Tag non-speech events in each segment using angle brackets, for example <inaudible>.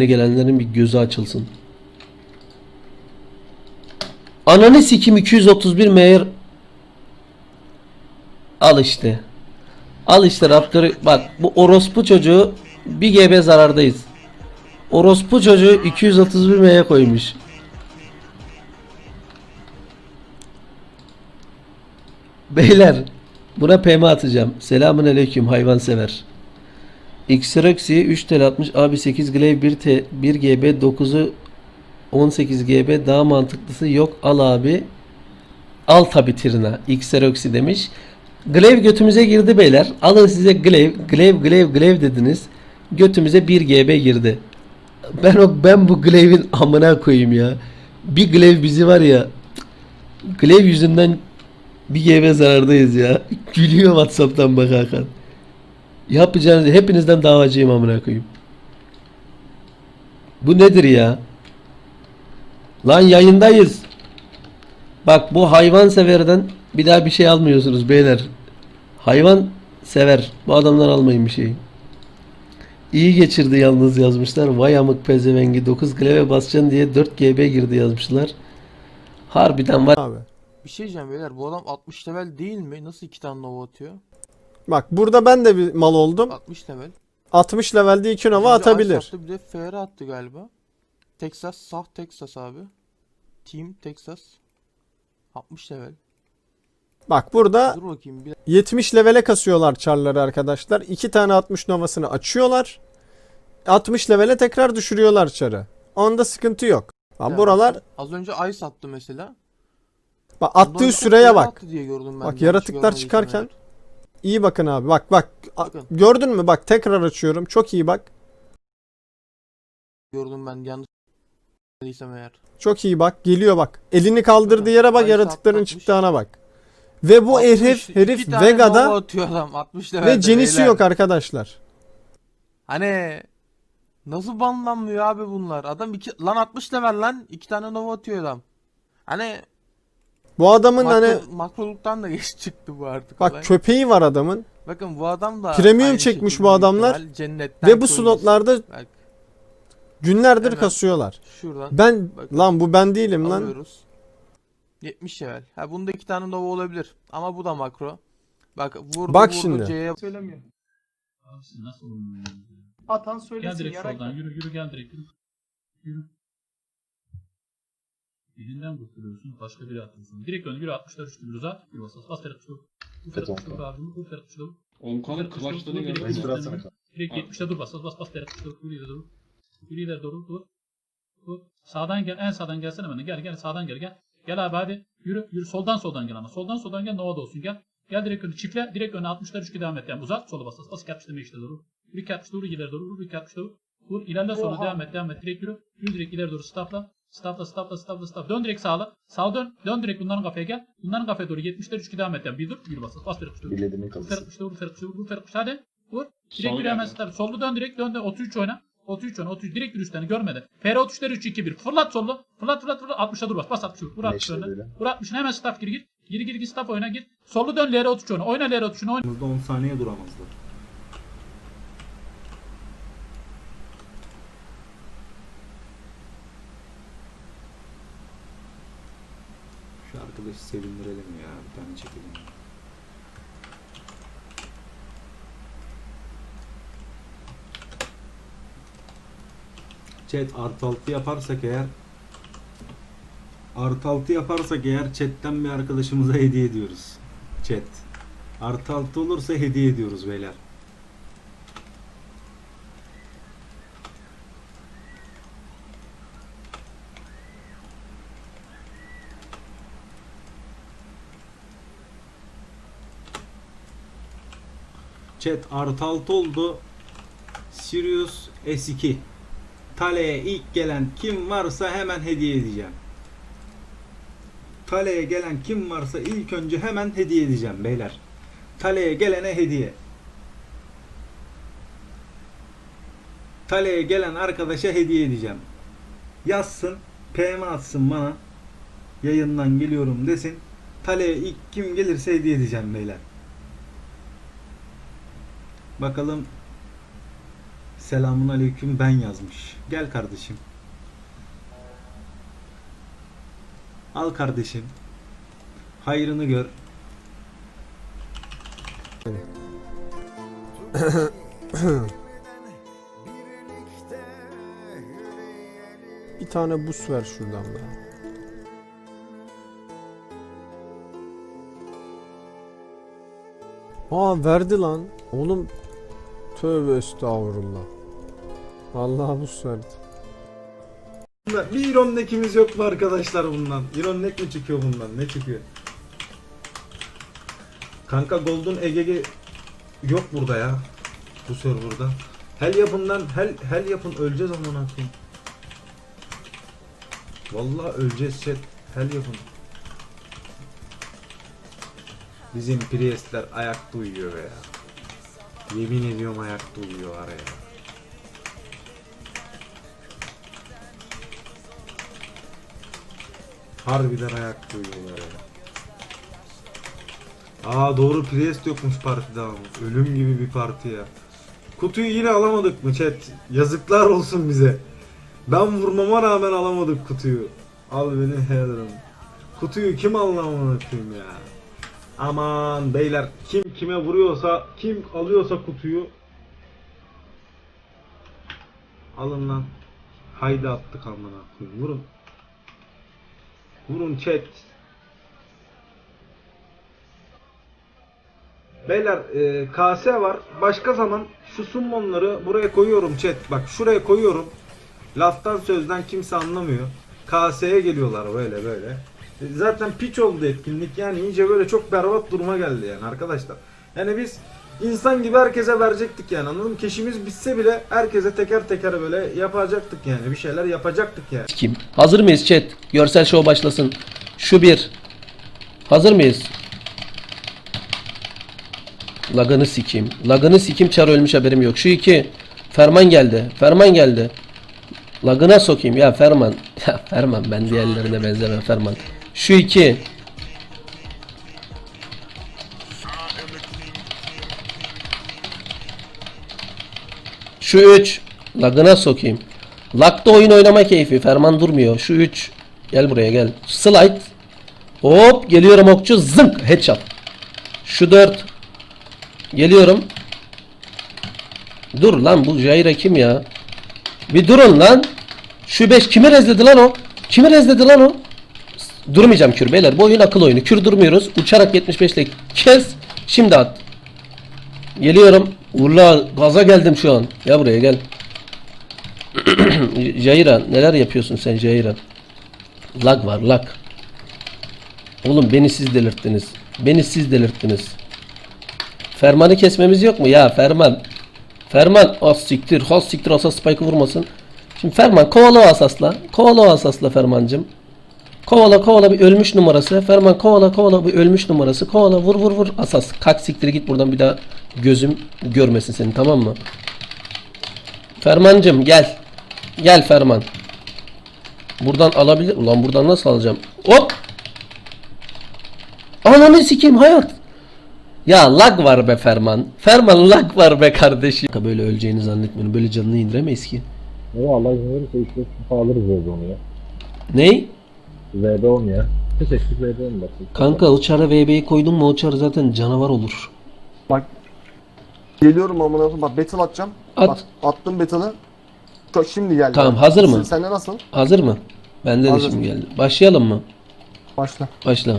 Yeni gelenlerin bir gözü açılsın. Ananı sikim 231 meğer Al işte. Al işte Raptor'u bak bu orospu çocuğu bir GB zarardayız. Orospu çocuğu 231 M'ye koymuş. Beyler buna PM atacağım. Selamun aleyküm hayvansever. Xerox'i 3 TL 60 abi 8 Glaive 1 T 1 GB 9'u 18 GB daha mantıklısı yok al abi. Al tabi Trina. Xerox'i demiş. Glaive götümüze girdi beyler. Alın size Glaive, Glaive, Glaive, Glaive dediniz. Götümüze 1 GB girdi. Ben o ben bu Glaive'in amına koyayım ya. Bir Glaive bizi var ya. Glaive yüzünden bir GB zarardayız ya. <laughs> Gülüyor WhatsApp'tan bak Hakan. Yapacağınız hepinizden davacıyım amına koyayım. Bu nedir ya? Lan yayındayız. Bak bu hayvan severden bir daha bir şey almıyorsunuz beyler. Hayvan sever. Bu adamdan almayın bir şey. İyi geçirdi yalnız yazmışlar. Vay amık pezevengi 9 gleve basacaksın diye 4 GB girdi yazmışlar. Harbiden var. Abi. Bir şey diyeceğim beyler bu adam 60 level değil mi? Nasıl iki tane nova atıyor? Bak burada ben de bir mal oldum. 60 level. 60 levelde 2 nova atabilir. attı, bir de FR attı galiba. Texas, saf Texas abi. Team Texas. 60 level. Bak burada Dur bakayım bir 70 levele kasıyorlar çarları arkadaşlar. 2 tane 60 novasını açıyorlar. 60 levele tekrar düşürüyorlar çarı. Onda sıkıntı yok. Bak buralar Az önce Ice attı mesela. bak attığı süreye bak. Bak yaratıklar çıkarken. İyi bakın abi. Bak bak. Bakın. Gördün mü? Bak tekrar açıyorum. Çok iyi bak. Gördüm ben yanlış görmediysem eğer. Çok iyi bak. Geliyor bak. Elini kaldırdığı yere bak. Ice Yaratıkların çıktığına bak. Ve bu 60, herif herif Vega'da nova atıyor adam 60 levelde ve Jenisi beyler. yok arkadaşlar. Hani nasıl banlanmıyor abi bunlar? Adam iki lan 60 level lan iki tane nova atıyor adam. Hani Bu adamın makro, hani makroluktan da <laughs> geç çıktı bu artık bak olay. köpeği var adamın Bakın bu adam da Premium çekmiş bu adamlar cennetten ve bu koymuş. slotlarda Bak günlerdir Hemen. kasıyorlar. şuradan Ben Bakın. lan bu ben değilim lan. alıyoruz. 70 level. Ha bunda iki tane nova olabilir ama bu da makro. Bak vurdu Bak vurdu şimdi. C'ye Söylemiyor. Abi nasıl? Atan Gel söylesin direkt yarak. soldan yürü yürü gel direkt yürü. Yürü. Birinden kurtuluyorsun başka biri atıyorsun. Direkt ön yürü 60'lar 3'lü bir uzat. Yürü bas bas bas Ferhat Kuşlu. Bu Ferhat Kuşlu vur abi bu Ferhat Kuşlu. Onkan'ın kılaçlarını Direkt görmek direkt lazım. Direkt 70'te dur bas bas bas bas Ferhat Kuşlu. Yürü ileri doğru. Yürü ileri doğru dur. Dur. Sağdan gel en sağdan gelsene bana gel gel sağdan gel gel. Gel abi hadi yürü yürü soldan soldan gel ama soldan soldan gel Nova da olsun gel. Gel direkt önü çiftle direkt öne 60'lar 3 devam et yani uzat sola bas bas bas 60'ta işte doğru. Yürü 60'ta vur ileri doğru 60'ta vur. Vur ilerle sonra Oha. devam et devam et direkt yürü. Yürü direkt ileri doğru stopla. Stopla stopla stopla stop. Dön direkt sağla. Sağ dön. Dön direkt bunların kafaya gel. Bunların kafaya doğru 70'ler 3 devam et yani bir dur. Yürü bas bas bas direkt vur. Bilediğinin Vur kalısı. Ferhat Kuş'ta vur Ferhat Kuş'ta vur Ferhat Kuş'ta hadi. Vur. Direkt Sol yürü hemen stop. Sollu dön direkt dön dön 33 oyna. 33 oyna 33 direkt yürü üstlerine görmedi. FR 33'ler 3 2 1. Fırlat sollu. Fırlat fırlat fırlat 60'a dur bas. Bas 60 vur. Vur 60 Neşte önüne. böyle. Vur 60'ına hemen staff gir gir. Gir gir gir staff oyna gir. Sollu dön LR 33 oyna. Oyna LR 33'ünü oyna. Burada 10 saniye duramazlar. Arkadaşı sevindirelim ya. Bir tane çekelim. Chat artı altı yaparsak eğer Artı altı yaparsak eğer chatten bir arkadaşımıza hediye ediyoruz. Chat. Artı altı olursa hediye ediyoruz beyler. Chat artı altı oldu. Sirius S2. Tale'ye ilk gelen kim varsa hemen hediye edeceğim. Tale'ye gelen kim varsa ilk önce hemen hediye edeceğim beyler. Tale'ye gelene hediye. Tale'ye gelen arkadaşa hediye edeceğim. Yazsın, PM atsın bana. Yayından geliyorum desin. Tale'ye ilk kim gelirse hediye edeceğim beyler. Bakalım Selamun aleyküm ben yazmış. Gel kardeşim. Al kardeşim. Hayrını gör. Bir tane bus ver şuradan be. Aa verdi lan. Oğlum tövbe estağfurullah. Allah bus verdi. Bir iron neck'imiz yok mu arkadaşlar bundan? Iron neck mi çıkıyor bundan? Ne çıkıyor? Kanka Golden EGG yok burada ya. Bu serverda. Hel yapından hel hel yapın öleceğiz amına koyayım. Vallahi öleceğiz chat. Hel yapın. Bizim Priest'ler ayakta uyuyor be ya. Yemin ediyorum ayakta uyuyor araya. Harbiden ayakta uyuyorlar ya. Aa doğru Priest yokmuş partide ama. Ölüm gibi bir parti ya. Kutuyu yine alamadık mı chat? Yazıklar olsun bize. Ben vurmama rağmen alamadık kutuyu. Al beni header'ım. Kutuyu kim anlamına koyayım ya. Aman beyler kim kime vuruyorsa kim alıyorsa kutuyu alın lan. Haydi attık amına koyayım. Vurun. Vurun chat. Beyler e, KS var. Başka zaman şu summonları buraya koyuyorum chat. Bak şuraya koyuyorum. Laftan sözden kimse anlamıyor. KS'ye geliyorlar böyle böyle. Zaten piç oldu etkinlik yani iyice böyle çok berbat duruma geldi yani arkadaşlar. Yani biz insan gibi herkese verecektik yani anladın mı? Keşimiz bitse bile herkese teker teker böyle yapacaktık yani bir şeyler yapacaktık yani. Kim? Hazır mıyız chat? Görsel show başlasın. Şu bir. Hazır mıyız? Lagını sikeyim. Lagını sikeyim çar ölmüş haberim yok. Şu iki. Ferman geldi. Ferman geldi. Lagına sokayım ya Ferman. <laughs> Ya Ferman ben diğerlerine benzemem Ferman. Şu iki. Şu 3. Lagına sokayım. Lag'da oyun oynama keyfi. Ferman durmuyor. Şu 3. Gel buraya gel. Slide. Hop geliyorum okçu. Zınk. Headshot. Şu 4. Geliyorum. Dur lan bu Jaira kim ya? Bir durun lan. Şu 5 kimi rezledi lan o? Kimi rezledi lan o? Durmayacağım kür beyler. Bu oyun akıl oyunu. Kür durmuyoruz. Uçarak 75 ile kes. Şimdi at. Geliyorum. Urla gaza geldim şu an. Gel buraya gel. <clears throat> Jaira neler yapıyorsun sen Jaira? Lag var lag. Oğlum beni siz delirttiniz. Beni siz delirttiniz. Fermanı kesmemiz yok mu? Ya Ferman. Ferman az siktir. Az siktir asas spike'ı vurmasın. Şimdi Ferman kovala asasla. Kovala asasla Fermancım. Kovala kovala bir ölmüş numarası. Ferman kovala kovala bir ölmüş numarası. Kovala vur vur vur asas. Kalk siktir git buradan bir daha gözüm görmesin seni tamam mı? Fermancım gel. Gel Ferman. Buradan alabilir. Ulan buradan nasıl alacağım? Hop. Ananı sikeyim hayat. Ya lag var be Ferman. Ferman lag var be kardeşim. Böyle öleceğini zannetmiyorum. Böyle canını indiremeyiz ki. Ya Allah izin verirse 3-4 kupa alırız VB onu ya. Ney? VB 10 ya. Teşekkür VB 10 basit. Kanka o çara VB'yi koydun mu o çar zaten canavar olur. Geliyorum amına koyayım. Bak battle atacağım. At. Bak attım battle'ı. Şimdi geldi. Tamam, hazır mı? Sen- Sende nasıl? Hazır mı? Bende de Hazır. şimdi geldi. Başlayalım mı? Başla. Başla.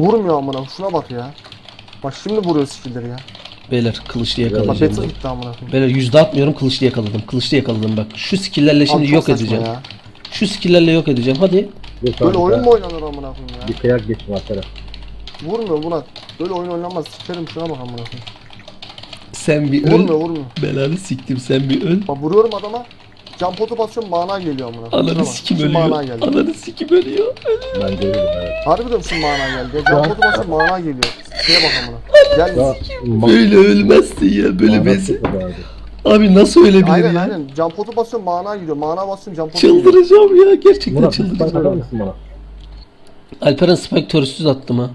Vurmuyor amına. koyayım. Şuna bak ya. Bak şimdi vuruyor skill'leri ya. Beyler kılıçlı yakalayacağım. battle ben. gitti amına koyayım. Beyler yüzde atmıyorum kılıçlı yakaladım. Kılıçlı yakaladım bak. Şu skilllerle şimdi Abi çok yok saçma edeceğim. Ya. Şu skilllerle yok edeceğim. Hadi. Bir Böyle oyun mu oynanır amına koyayım ya? Bir kıyak geçtim arkada. Vurmuyor Murat. Böyle oyun oynanmaz. Sikerim şuna bak amına koyayım. Sen bir öl. Vurmuyor vurmuyor. Belanı siktim sen bir öl. Bak vuruyorum adama. Can potu basıyorum mana geliyor amına Ananı sikim ölüyor. mana geldi. Ananı sikim ölüyor. Ben de öyle evet. Harbi diyorum şu mana geldi. Can potu basıyorum mana geliyor. Şeye bak amına. Gel. Böyle ölmezsin ya böyle bezi. abi. Nasıl ölebilir Aynen ya? aynen. Can potu basıyorum mana geliyor. Mana basıyorum can potu geliyor. Çıldıracağım ya gerçekten Murat çıldıracağım. bana? Alperen Spike törüsüz attım ha.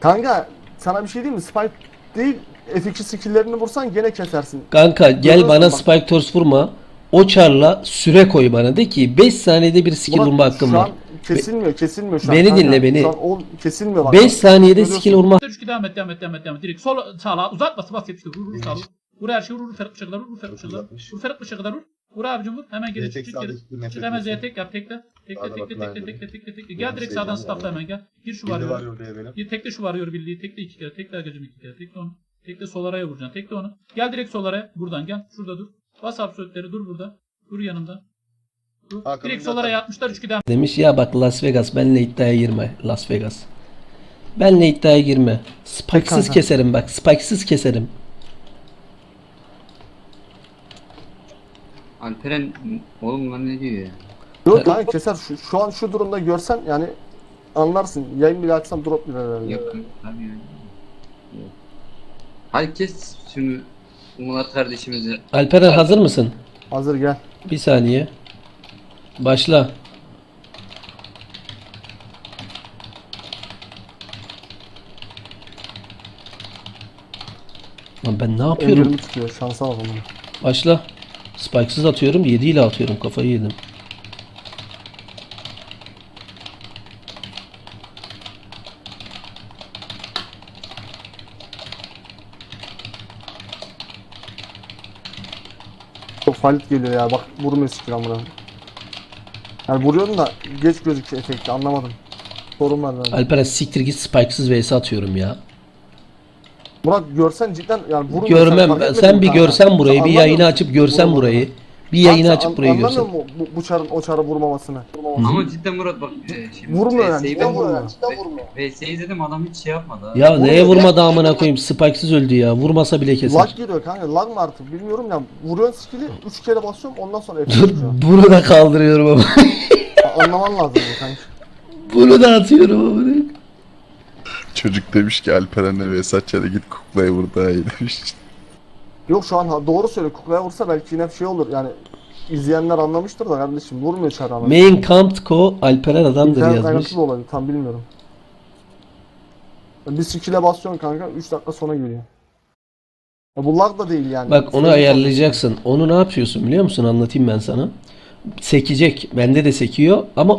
Kanka sana bir şey diyeyim mi? Spike değil F2 skill'lerini vursan gene kesersin. Kanka gel Görüyorsun bana bak. Spike Tors vurma. O çarla süre koy bana. De ki 5 saniyede bir skill Murat, vurma hakkım şu var. an kesilmiyor kesilmiyor şu an. Beni dinle, beni. Şu an o kesilmiyor bak. 5 saniyede Görüyorsun. skill vurma. 3 devam et devam et devam et devam et. Direkt sol sağla uzat bas bas yetiştir. Vur vur sağla. Vur her şeyi vur vur Ferhat Paşa kadar vur vur Ferhat Paşa kadar. Vur Ferhat Paşa kadar vur. Vur abicim vur. Hemen geri çık çık geri. Çık hemen Z'ye tek yap tekle. Tekle tekle tekle tekle tekle tekle. Gel direkt sağdan staffla hemen gel. Gir şu var. Gir tekle şu varıyor birliği. Tekle iki kere. Tekle agacım iki kere. Tekle onu. Tekle sol araya vuracaksın. Tekle onu. Gel direkt sol araya. Buradan gel. Şurada dur. Bas absolutleri dur burada. Dur yanımda. Dur. Direkt sol araya 60'lar 3 devam. Demiş ya bak Las Vegas benle iddiaya girme. Las Vegas. Benle iddiaya girme. Spike'sız keserim bak. Spike'sız keserim. Alperen oğlum bunlar ne diyor ya? Yok kanka keser. Şu, şu an şu durumda görsen yani anlarsın. Yayın bile açsam drop bile herhalde. Yok abi yani. Yok. Hadi kes şunu Murat kardeşimizi. Alperen hazır mısın? Hazır gel. Bir saniye. Başla. Lan ben ne yapıyorum? Ellerimi tutuyor. Şansa bak onun. Başla. Spike'sız atıyorum. 7 ile atıyorum. Kafayı yedim. Çok falit geliyor ya. Bak vurmuyor skill amına. Yani vuruyorum da geç gözüküyor efekti anlamadım. Sorun var bende. Alperen siktir git Spike'sız vs atıyorum ya. Murat görsen cidden yani vurmuyor. Görmem. Sen bir görsen burayı, bir yayını açıp görsen burayı. Bir yayını sen açıp an- burayı anlamıyor görsen. musun bu, bu çarın o çara vurmamasını? Ama cidden Murat bak. e, Şimdi Vurmuyor yani. VS'yi Cidden ben- vurmuyor. VS'yi izledim adam hiç şey yapmadı. ha. Ya Vurmuyor neye vurmadı amına koyayım? Spike'sız öldü ya. Vurmasa bile keser. Lag giriyor kanka. Lag mı artık bilmiyorum ya. Vuruyorsun skill'i 3 kere basıyorum ondan sonra Dur çıkıyor. bunu da kaldırıyorum ama. Anlaman lazım bu kanka. bunu da atıyorum amına. Çocuk demiş ki Alperen'le Vesatçı'da git kuklaya vur daha iyi demiş. Yok şu an doğru söyle kuklaya vursa belki yine şey olur yani izleyenler anlamıştır da kardeşim vurmuyor çarı ama. Main Kamptko Alperen adamdır İnternet yazmış. da olabilir tam bilmiyorum. Bir skill'e basıyorsun kanka 3 dakika sonra geliyor. Ya bu lag da değil yani. Bak onu Sürekli ayarlayacaksın. Onu ne yapıyorsun biliyor musun? Anlatayım ben sana. Sekecek. Bende de sekiyor ama